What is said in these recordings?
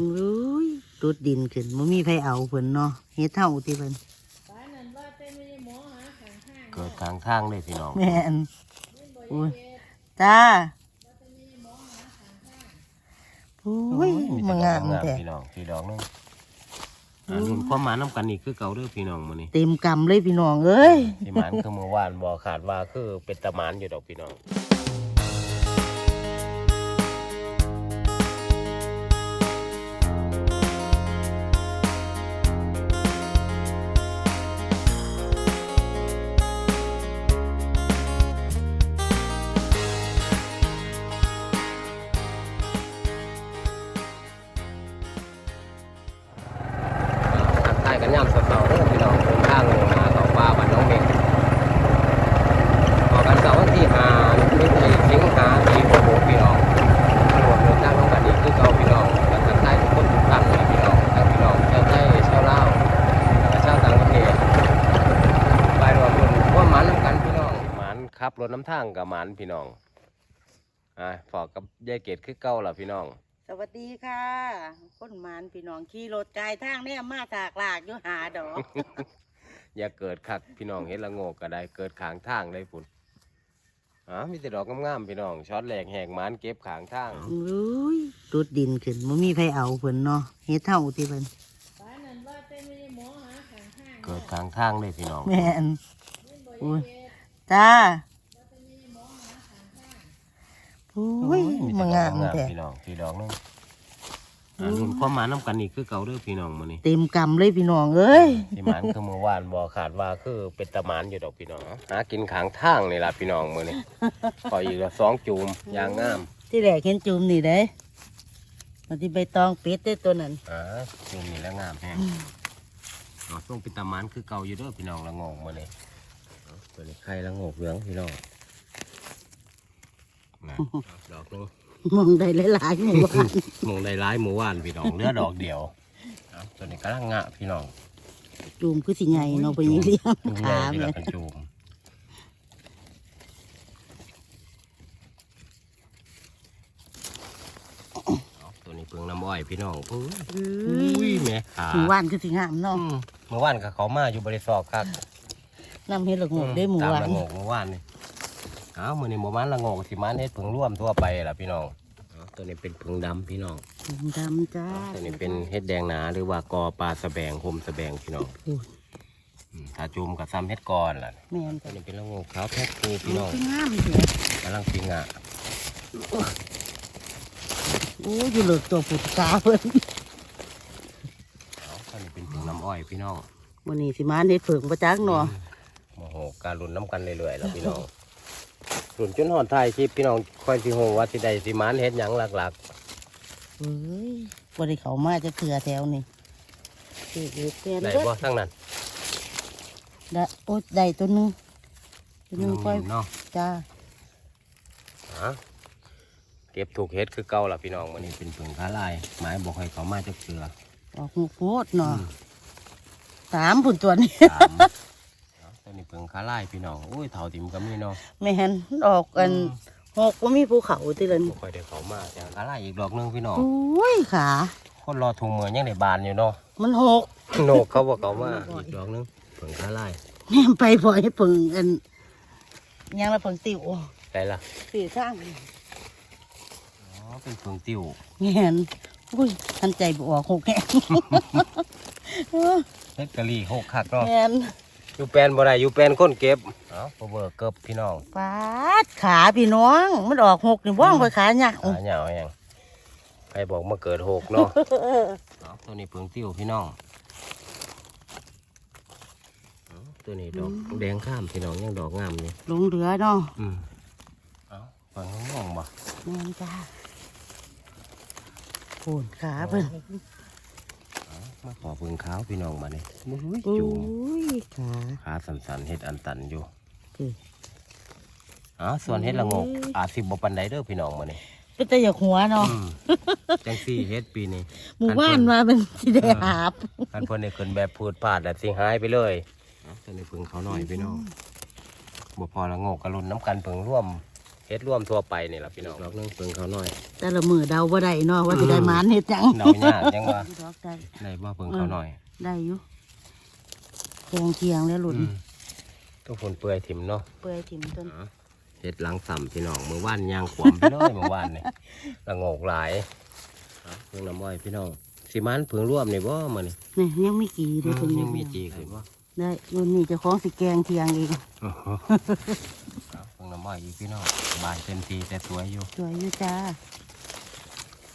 อุ้ยตุดดินขึ้นมันมีไผเอาเพิ่นเนาะเฮ็ดเท่าที่เพิ่นเกิดกลางทางเลยพี่น้องแม่นอุ้ยจ้าโอ้ยมันงามงามแท้พี่น้องพี่ดอกนึงอ่ารุ่นความหมายน้ำกันนี่คือเก่าเด้อพี่น้องมื้อนี้เต็มกำเลยพี่น้องเอ้ยที่หมานคือเมื่อวานบ่ขาดว่าคือเป็นตะหมานอยู่ดอกพี่น้อง นพี่น้องอ่าฝอกกับยายเกดคือเก่าล่ะพี่น้อง สวัสดีค่ะ คนหมานพี่น้องขี่รถกายทางเนี่ยมาถากลากอยู่หาดอก อย่าเกิดคักพี่น้องเห็นละโงกก็ได้เกิดขางทางเลยพุ่นอ๋อมีแต่ดอกงามๆพี่น้องช็อตแหลกแหกหมันเก็บขางทางอุ้ยตุดดินขึ้นมันมีไผเอาเพิ่นเนาะเฮ็ดเท่าที่เพิ่นเกิดขางทางเลยพี่น้องแม่นอุ้ยจ้าโอ้ยมีมันแต่งามดอกแท้พี่น้องพี่ดอกนึงอ่ารุ่นความหมายน้ำกันนี่คือเก่าเด้อพี่น้องมื้อนี้เต็มกำเลยพี่น้องเอ้ยที่หมันคือเมื่อวานบ่ขาดว่าคือเป็นตะหมานอยู่ดอกพี่น้องหากินขางทางนี่ล่ะพี่น้องมื้อนี้ขออีกละสองจูมยางงาม ที่แรกเห็นจุ่มนี่เด้มาที่ใบตองเป็ดได้ตัวนั้นอ่าจูมนี่แล้วงามแฮงเอาส่งเป็นตะหมานคือเก่าอยู่เด้อพี่น้องละโงกมื้อนี้เอาตัวนี้ไข่ละโงกเหลืองพี่น้องนะ ดอกนึงมองได้หลายๆหมู่บ้านมองได้ร้ายหมู่ว่านพี่น้องเหลือดอกเดียวเอาตัวนี้กำลังงะพี่น้องจุ่มคือสิใหญ่เนาะไปยังเลี้ยงดูแลขาที่แม่เรากระจูมเอาตัวนี้เปลืองน้ำอ้อยพี่น้องปุ้ยอุ้ยแม่ขาหมู่บ้านคือสิงามอืเนาะมเมื่อวานกับเขามาอยู่บริษัทครับน้ำเฮ็ดละโงกได้หมู่ตามบ้านละโงกเมื่อวานนี่เอามือนี้หมู่บ้านละโงกสิมันเฮ็ดผึ่งร่วมทั่วไปล่ะพี่น้องเอาตัวนี้เป็นผึ่งดำพี่น้องดำจ้าตัวนี้เป็นเฮ็ดแดงหนาหรือว่ากอปลาสะแบงโฮมสะแบงพี่น้องอุ้ยอืมถ้าจูมกับซ้ำเฮ็ดก่อนล่ะแม่นตัจ้ะวนี้เป็นละโงกขาวแพ็คคูพี่น้องคืองามเถอะกำลังปิงอะโอ้ยอยู่เหลือตัวปุดกาเพิ่นเอาตัวนี้เป็นผึ่งน้ำอ้อยพี่น้องวันนี้สิมาเฮ็ดเผิงประจักเนาะ โมโหการรุ่นน้ำกันเรื่อยๆแล้วพี่น้อง รุ่นจนหอดไทายคลิปพี่น้องค่อยสิโหว่าสิได้สิมานเฮ็ดหยังหลักเฮ้ยบ่ได้เข้ามาจะเถื่อแถวนี่เฮ็ดเฮ็ดแทนๆได้เด้อบ่ทั้งนั้นได้โอ้ยได้ตัวหนึงตัวหนึงค่อยเนาะจ้าฮะเก็บถูกเฮ็ดคือเก่าล่ะพี่น้องวันนี้เป็นผึ่งค้าลายไม้บอกให้เขามาจักเสือออกหูโคตรเนาะสามผุนตัวนี้สาม เอาตัวนี้ผึ่งค้าลายพี่น้องอุ้ยเท่าติมก็มีเนาะแม่นออกกันหกว่ามีภูเขาที่เลยบ่ค่อยได้เขามาแต่ค้าลายอีกดอกหนึงพี่น้องโอ้ยขาคนรอถุงมือยังได้บานอยู่เนาะมันหกโนกเขาบอกเขามาอีกดอกหนึงผึ่งค้าลายแม่นไปบ่อยเพิ่งกันยังละเพิ่งติวได้ละสีสร้างอ๋อเป็นผึ่งติ้วแม่นอุ้ยทันใจบ่ออกหกแห้งเฮ็ดกะหรี่หกคักเนาะ แม่น อยู่แปลนบ่ได้อยู่แปลนคนเก็บเอ้าบ่เบิกเกิบพี่น้องปาดขาพี่น้องมันออกหกนี่ว่องไปขาเนี่ยหาเหยาวแฮงใครบอกมาเกิดหกเนาะเอ้าตัวนี้เพิงติ้วพี่น้องเอ้าตัวนี้ดอกแดงข้ามพี่น้องยังดอกงามนี่ลงเรือเนาะอืมเอ้าฟังน้องบ่แม่นจ้าโผนขาเพิ่นเอ้า มาขอเพิงขาวพี่น้องมานี่มุ้ยอุ้จูงยขาขาสันๆเฮ็ดอันตันอยู่คือเอ้าส่วนเฮ็ดละโงกอาจสิบ่ปานใดเด้อพี่น้องมานี่เป็นแต่อยากหัวเนาะอืมจังซี่เฮ็ดปีนี้หมู่บ้านมาเป็นสิได้หาบอันเพิ่นได้ขึ้นแบบพูดพลาดแล้วสิหายไปเลยเอ้าตัวนี้เพิงเขาหน่อยพี่น้องบ่พอละโงกกระลุนน้ำกันเพิงร่วมเฮ็ฮ็ดร่วมทั่วไปนี่ล่ะพี่น้องดอกหนึงเพิ่งเขาหน่อย แต่ละมือเดาบ่ได้เนาะว่าสิได้หมานเฮ็ดจังเดายากจังว่าดอกได้ได้บ่เพิ่งเขาหน่อย ได้อยู่แกงเคียงแล้วหลุดอืมทุกคนเปื่อยถิ่มเนาะเปื่อยถิ่มต้นอ๋อเฮ็ดหลังสัมพี่น้องมื้อวานย่างขวมไปเลยเมื่อวานนี่ละโงกหลายอ๋อเพิ่งน้ำอ้อยพี่น้องสิมันเพิ่งร่วมนี่บ่มื้อนี้นี่ยังไม่กี่เด้อตรงนี้ยังมีจีคือบ่ได้รุ่นนี้เจ้าของสิแกงเคียงเอง ครับเพิ่งน้ำอ้อยอีกพี่น้องบานเต็มทีแต่สวยอยู่สวยอยู่จ้า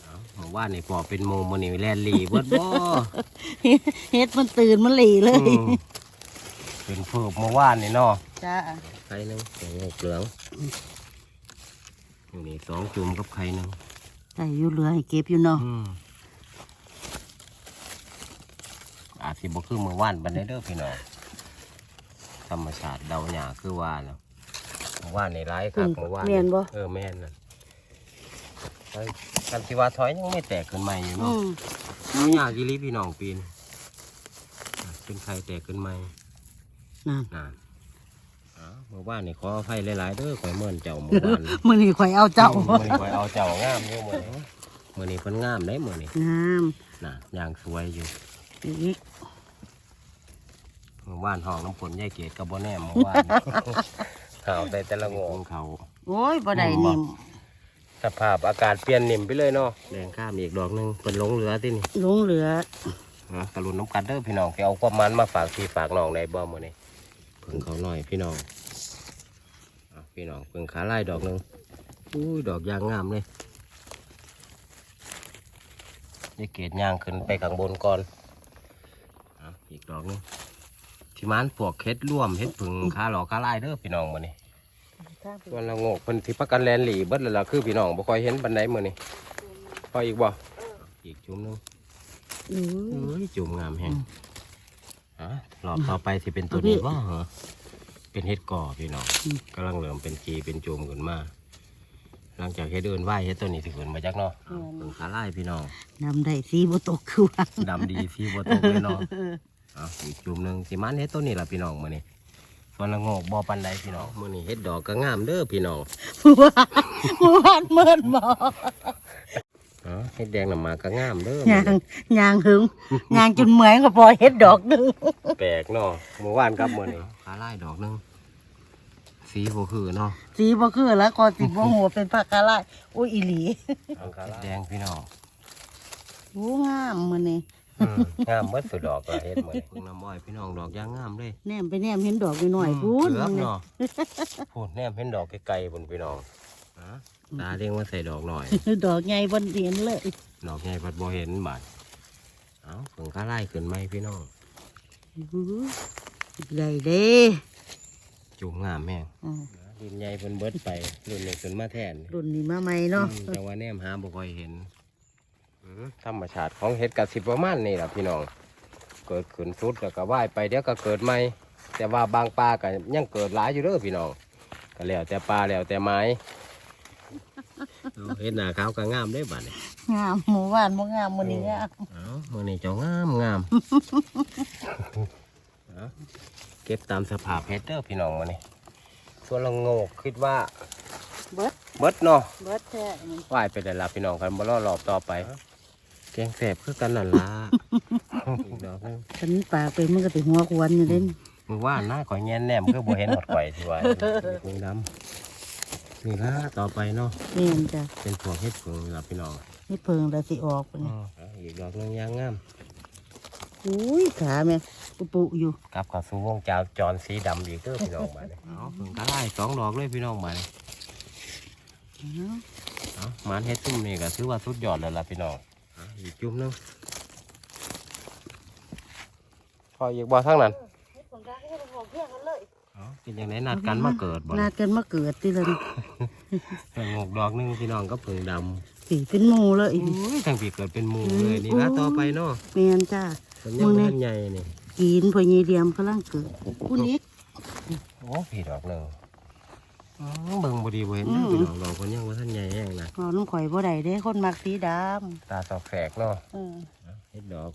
เอาเมื่อวานนี่ปอเป็นโมมื้อนี้แลนหลีเบิดบ่เฮ็ดมันตื่นมันหลีเลยอืมเป็นเพิ่มเมื่อวานนี่เนาะจ้าไข่หนึงแกงโงกเหลืองอยู่นี่สองจุ่มกับไข่หนึงได้อยู่เหลือให้เก็บอยู่เนาะอืมอาจสิบ่คือเมื่อวานบันไดเด้อพี่น้องธรรมชาติเดาหยาคือว่าเนาะ เมื่อวานนี่ร้ายครับเมื่อวานแม่นบ่ เออแม่นน่ะเฮ้ยกันที่ว่าถอยยังไม่แตกขึ้นใหม่อยู่อืเนาะมเดาหยากิริพี่น้องปีนอะเป็นไข่แตกขึ้นใหม่นั่นนานอ้าวเมื่อวานนี่ขออภัยหลายๆเด้อข่อยเมื่อนเจ้าเมื่อวานนี่ มื้อนี้ข่อยเอาเจ้ามื่อนี้ข่อยเอาเจ้างามอยู่มื่อนี้มื่อนี้เพิ่นงามได้มื่อนี้งามน่ะย่างสวยอยู่อีกเมื่อวานห้องน้ำฝนยายเกดกับบ่แน่เมื่อวาน ข่าวแต่แต่ละงงเขาโอ้ยบ่ได้อืมนิ่มสภาพอากาศเปลี่ยนนิ่มไปเลยเนาะแดงข้ามอีกดอกหนึงเป็นหลงเหลือที่นี่หลงเหลือ นะกระลุนน้ำกัดเด้อพี่น้องไปเอาความมันมาฝากพี่ฝากน้องได้บ่มื้อนี้เพิ่งเขาหน่อยพี่น้องอะพี่น้องเพิ่งขาไล่ดอกหนึงอุ้ยดอกยางงามเลยยายเกดย่างขึ้นไปข้างบนก่อนอะอีกดอกหนึงที่มันปวกเฮ็ดร่วมเฮ็ดผึ่งขาหลอกขาไล่เด้อพี่น้องมื้อนี้ ส่วนละโงกเพิ่นที่พักกันแลนหลีเบิดแล้วล่ะคือพี่น้องบ่ค่อยเห็นบันไดมื้อนี้พออีกบ่อีกจุ่มหนึงอือ เอ้ยจุ่มงามแฮงฮะรอบต่อไปสิเป็นตัวเอาพี่นี้บ่เหรอเป็นเฮ็ดก่อพี่น้องอืม กำลังเริ่มเป็นกีเป็นจุ่มขึ้นมาหลังจากเฮ็ดเดินไหวเฮ็ดตัวนี้สิขึ้นมาจักเนาะเพิ่งขาไล่พี่น้อง นำได้สีบ่ตกคือว่าดำดีพี่บ่ตกเลยเนาะ เอาอีกจุ่มหนึงสิมันเฮ็ดตัวนี้ล่ะพี่น้องมื้อนี้ ส่วนละโงกบ่ปานใดพี่น้องมื้อนี้เฮ็ดดอกก็งามเด้อพี่น้องเมื่อวานเมื่อวานเมินบ่อ๋อเฮ็ดแดงน้ำหมากก็งามเด้อยางยางหึงยางจนเหมือนกับพอเฮ็ดดอกหนึงแปลกเนาะเมื่อวานกับมื้อนี้ขาไล่ดอกหนึงสีบ่คือเนาะสีบ่คือแล้วก็สิบ่หัวเป็นผักกะลายอุ้ยอีหลีแดงพี่น้องโอ้งามมื้อนี้ อืมงามเบิดสุดดอกละเฮ็ดมื้อนี้พึ่งน้ำอ้อยพี่น้องดอกยางงามเลยแนมไปแนมเห็นดอกน้อยๆพูดเกือบเนาะพูดแนมเห็นดอกไกลๆพุ่นพี่น้องฮะตาเรียงว่าใส่ดอกหน่อย ดอกใหญ่บ่เห็นเลยดอกใหญ่พัดบ่เห็นบาดเอ้าเพิ่งขาไล่ขึ้นไหมพี่น้องอู้ใหญ่เด้จุ่มงามแม่งอืมรุ่นใหญ่เพิ่นเบิดไปรุ่นนี้ขึ้นมาแทนรุ่นนี้มาใหม่เนาะอืมแต่ว่าแนมหาบ่ค่อยเห็นอืม ธรรมชาติของเห็ดกะสิประมาณนี้ล่ะพี่น้อง เกิดขึ้นสุดแล้วก็ว่ายไปเดี๋ยวก็เกิดใหม่แต่ว่าบางปลาก็ยังเกิดหลายอยู่เด้อพี่น้องก็แล้วแต่ปลาแล้วแต่ไม้เอาเห็ดหน้าขาวก็งามได้บัดนี้งามหมู่บ้านบ่งามมื้อนี้งามเอามื้อนี้เจ้างามงามเอาเก็บตามสภาพเห็ดเด้อพี่น้องมื้อนี้ส่วนละโงกคิดว่า เบิดเบิดเนาะเบิดแท้นี่ว่ายไปได้ละพี่น้องกันบ่รอรอบต่อไปแกงแสบคือกันนั่นล่ะอีกดอกหนึงฉันปากไปมันก็สิหัวควรอยู่เด่นมึงว่าหน้าข่อยแงนแนมคือบ่เห็นหมดข่อยที่ว่ามึงดำนี่ละต่อไปเนาะแม่นจ้ะเป็นพวกเห็ดผึ่งล่ะพี่น้องเฮ็ดเพิงแล้วสิออกพุ่นอ๋นี่อเอาอีกดอกหนึงยางงาม อุ้ยขาแม่ปุปุอยู่กลับเข้าสู่วงจรจรสีดำอีกเด้อพี่น้องมาเนี่ยเอาผึ่งกระไล่สองดอกเลยพี่น้องมาเนี่ยอ้าว เอาหมันเฮ็ดซุ่มนี่ก็ถือว่าสุดยอดแล้วล่ะพี่น้องเอาอีกจุ่มหนึงพออีกบ่ทั้งนั้นเฮ็ดของกลางเฮ็ดของเพื่อนกันเลยเอาเป็นอย่างไรนัดกันมาเกิดบ่นัดกันมาเกิดติละนี่แต่งกดอกหนึงพี่น้องก็ผึ่งดำสิเป็นหมู่เลยอุ้ยทั้งปีเกิดเป็นหมูเลยนี่นะโอ้ต่อไปเนาะแม่นจ้าเป็นยังหมู่นี่บ้านใหญ่นี่กินพ่อใหญ่เดียมกำลังเกิดผู้นี้โอ้พี่ดอกหนึ่งอ๋อ เบิ่งบ่ดีบ่เห็นอืนะมพี่น้องดอกคนยังว่าท่านใหญ่แห้งนะเอาน้ำข่อยบ่ได้เด้คนมักสีดตาสอกแฝกเนาะำเออเฮ็ดดอก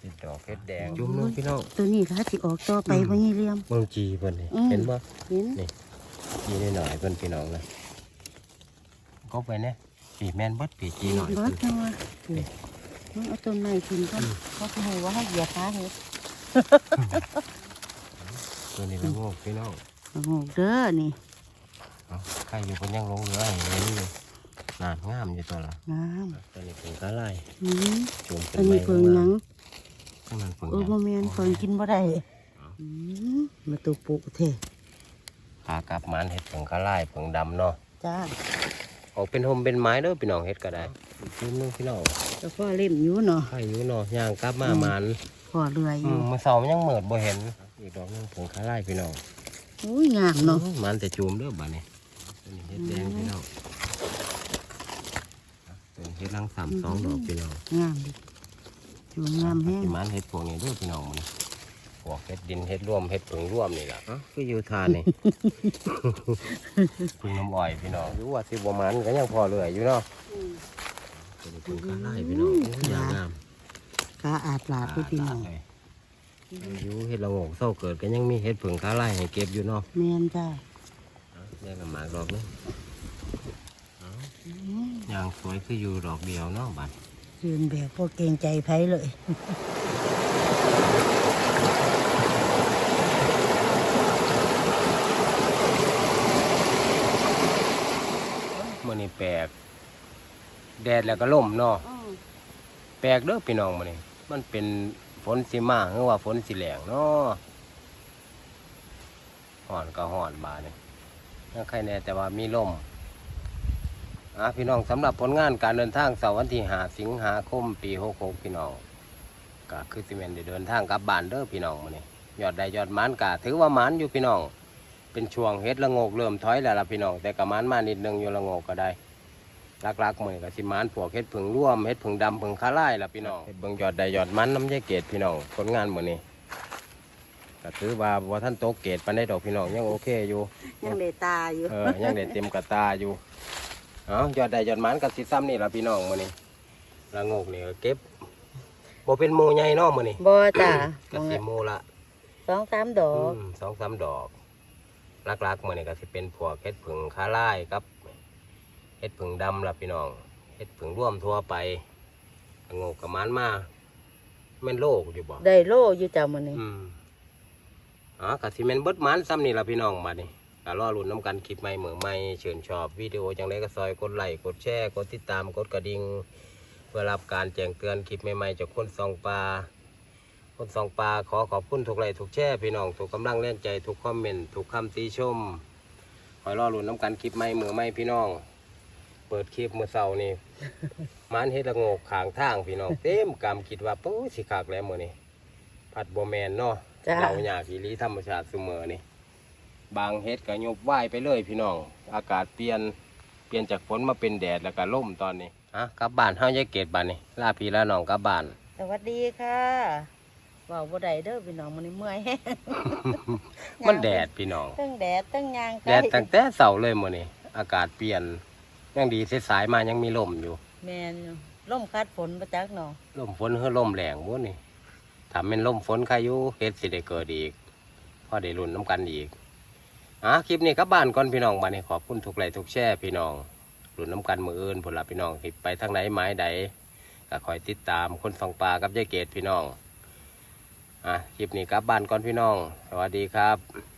เฮ็ดดอกเฮ็ดแดงจุ่มหนึงพี่น้อง ตัวนี้ค่ะสิออกต่อไปพ่อใหญ่เดียม เบิ่งจีเพิ่นนี่อืม เห็นบ่เห็นนี่จีนิดหน่อยเพื่อนพี่น้องนะก็ไปเนี่ยปีแมนเบดปีจีหน่อยเบิดจังวะมึงเอาต้นไม้กินก่อนเขาจะให้ว่าให้เหยียบขาเห็ด ตัวนี้ละโงกพี่น้องโอ้โหเด้อนี่เอาใครอยู่คนยังหลงเหลืออย่างนี้อยู่นานงามอยู่ตัวละงามตัวนี้เป็นกระไล่อืมจูมเป็อันนไม้นี้เพิ่งหยังข้างนั้นเพิ่งเออหยังบ่แม่นเพิ่งกินบ่ได้อืมมาตัวปุเท่ขากลับมันเห็ดเพิ่งกระไล่เพิ่งดำเนาะจ้าออกเป็นโฮมเป็นไม้เด้อพี่น้องเห็ดก็ได้จูมนึงพี่น้องแล้วก็เล่มอยู่เนาะใครอยู่เนาะย่างกลับมามันพอเรือออืยู่มมื่อเสาร์มันยังเหมิดบ่เห็น อีกดอกหนึงเพิ่งกระไล่พี่น้องอุ้ยงามเนาะอืมมันแต่จูมเด้อบ้านนี้ตัวนี้เห็ดแดงพี่น้องตัวนี้เห็ดลังสามสองดอกพี่น้องงามดิอยู่งามแห้งที่มันเห็ดพวกนี้เด้วยพี่น้องมันพวกเห็ดดินเห็ดร่วมเห็ดผึ่งร่วมนี่แหละอ๋อคืออยู่ทานนี่พึ่งน้ำอ้อยพี่น้องรู้ว่าสิบวมันก็ยังพอเหลืออยู่เนาะเป็นพึ่งข้าไล่พี่น้องโอ้ยอย่างงามขาอาดลาดด้วยพี่น้องเลย อยู่เห็ดละโงกเศร้าเกิดก็ยังมีเห็ดผึ่งข้าไล่ให้เก็บอยู่เนาะแม่นจ้าเอาแยกกันหมากดอกนึงเอาอืมอย่างสวยคืออยู่ดอกเดียวเนาะบัดยืนแบบพวกเกรงใจไผเลยมื่อนี้แปลก แดดแล้วก็ล่มเนาะแปลกเด้อพี่น้องมื้อนี้มันเป็น ฝนสิมาหรือว่าฝนสิแหลงเนาะห่อนก็ห่อนบาดนี่ยังใครแน่แต่ว่ามีลมอะพี่น้องสำหรับผลงานการเดินทางเสาร์วันที่5สิงหาคมปี66พี่น้องก็คือสิแม่นได้เดินทางกลับบ้านเด้อพี่น้องมื้อนี้ยยอดได้ยอดมานก็ถือว่ามานอยู่พี่น้อง เป็นช่วงเฮ็ดละงกเริ่มถอยแล้วล่ะพี่น้องแต่ก็หมานมานิดนึงอยู่ละงกก็ได้ ลักๆมือกับสิมานพวกเฮ็ดผึ่งร่วมเฮ็ดผึ่งดำผึ่งคาไล่ล่ะพี่น้องเฮ็ดเบิ่งยอดใดยอดมันน้ำยายเกตพี่น้องผลงานมื้อนี้ก็ถือว่าบ่ท่านโตกเกตปานใดดอกพี่น้องยังโอเคอยู่ยังได้ตาอยู่เออยังได้เต็มกระตาอยู่เอ้ายอดใดยอดมันกับสิซ้ำนี่ล่ะพี่น้องมื้อนี้ละโงกนี่ก็เก็บบ่เป็นหมู่ใหญ่เนาะมื้อนี้บ่จ้าก็สิหมู่ละสองสามดอกอืมสองสามดอกลักๆมื้อนี้ก็สิเป็นพวกเฮ็ดผึ่งคาไล่กับ เฮ็ดผึ่งดำล่ะพี่น้องเฮ็ดผึ่งร่วมทั่วไปงกกับมันมาแม่นโลกอยู่บ่ได้โลอยู่จ้ามื้อนี้อืมอ๋อกะสิแม่นเบิดมันซ้ำนี่ล่ะพี่น้องบัดนี้ก็รอลุ้นน้ำกันคลิปใหม่เหมือใหม่เชิญชอบวิดีโอจังไดก็ซอยกดไลค์กดแชร์กดติดตามกดกระดิ่งเพื่อรับการแจ้งเตือนคลิปใหม่ๆจากคนส่องปลาคนส่องปลาขอขอบคุณทุกไลค์ทุกแชร์พี่น้องทุกกำลังแรงใจทุกคอมเมนต์ทุกคำติชมคอยรอลุ้นน้ำกันคลิปใหม่เหมือใหม่พี่น้อง เปิดคลิปเมื่อเช้านี่ มันเฮ็ดละโงกขางทางพี่น้องเต็มกำคิดว่าปุ๊สิคักแล้วมื้อนี้ผัดบ่แมนเนาะจ้าเราอยากอีหลีธรรมชาติเสมอนี่บางเฮ็ดก็ยบไหวไปเลยพี่น้อง อากาศเปลี่ยนเปลี่ยนจากฝนมาเป็นแดดแล้วก็ล่มตอนนี้อะกลับบ้านเฮายายเกตบ้านนี่ลาพี่ลาน้องกลับบ้าน สวัสดีค่ะเว้าบ่ได้เด้อพี่น้องมื้อนี้เมื่อยแฮงมันแดดพี่น้อง ตั้งแดดตั้งยางแดดตั้งแต่เช้าเลยมื้อนี้อากาศเปลี่ยน ยังดีสายๆมายังมีลมอยู่แม่นอยู่ลมคัดฝนประจักเนาะลมฝนเฮือลมแรงบ่นี่ถ้าแม่นลมฝนใครอยู่เฮ็ดสิได้เกิดอีกพอได้ลุ้นน้ำกันอีกอะคลิปนี้กลับบ้านก่อนพี่น้องบ้านนี้ขอบคุณทุกไลค์ทุกแชร์พี่น้องลุ้นน้ำกันมืออื่นผลลัพธ์พี่น้องสิไปทางไหนไม้ใดก็คอยติดตามคนฟังปลากับยายเกดพี่น้องอะคลิปนี้กลับบ้านก่อนพี่น้อง สวัสดีครับ